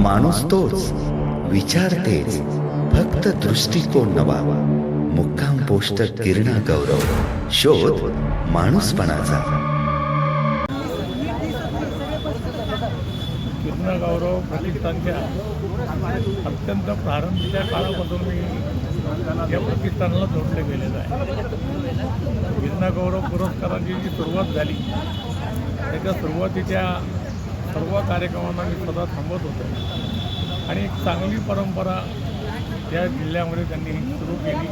माणूस तोच. विचार तेच. फक्त दृष्टिकोन नवा. मुक्काम पोस्ट किरणा गौरव. शोध माणूसपणाचा. किरण गौरव प्रतिष्ठानच्या अत्यंत प्रारंभीच्या काळापासून मी या प्रतिष्ठानाला जोडले गेलेलं आहे. किरण गौरव पुरस्कारांची जी सुरुवात झाली त्याच्या सुरुवातीच्या सर्व कार्यक्रमांना मी स्वतः थांबत होतो. आणि एक चांगली परंपरा या जिल्ह्यामध्ये त्यांनी सुरू केली.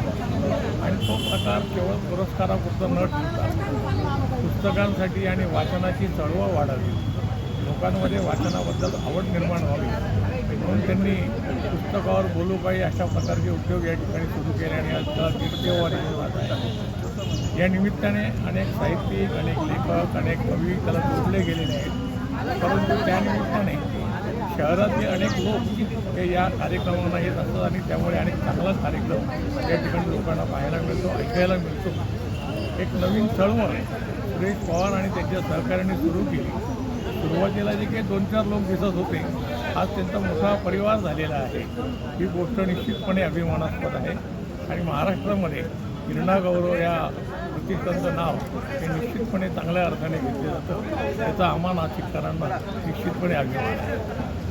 आणि तो प्रकार केवळ पुरस्कारापुरतं न ठेवता पुस्तकांसाठी आणि वाचनाची चळवळ वाढावी लोकांमध्ये वाचनाबद्दल आवड निर्माण व्हावी म्हणून त्यांनी पुस्तकावर बोलू काही अशा प्रकारचे उद्योग या ठिकाणी सुरू केले आणि आज त्याला कीर्तिवारी जात आहे. या निमित्ताने अनेक साहित्यिक अनेक लेखक अनेक कवी त्याला जोडले गेलेले आहेत. परंतु त्या निमित्ताने शहरातले अनेक लोक हे या कार्यक्रमांना येत असतात आणि त्यामुळे अनेक चांगला कार्यक्रम या ठिकाणी लोकांना पाहायला मिळतो ऐकायला मिळतो. एक नवीन चळवळ सुरेश पवार आणि त्यांच्या सहकार्याने सुरू केली. सुरुवातीला जे काही दोन चार लोक दिसत होते आज त्यांचा मोठा परिवार झालेला आहे. ही गोष्ट निश्चितपणे अभिमानास्पद आहे. आणि महाराष्ट्रामध्ये किरणा गौरव या प्रतिष्ठानचं नाव हे निश्चितपणे चांगल्या अर्थाने घेतलं जातं. त्याचा आम्हाला नाशिककरांना निश्चितपणे अभिमान आहे.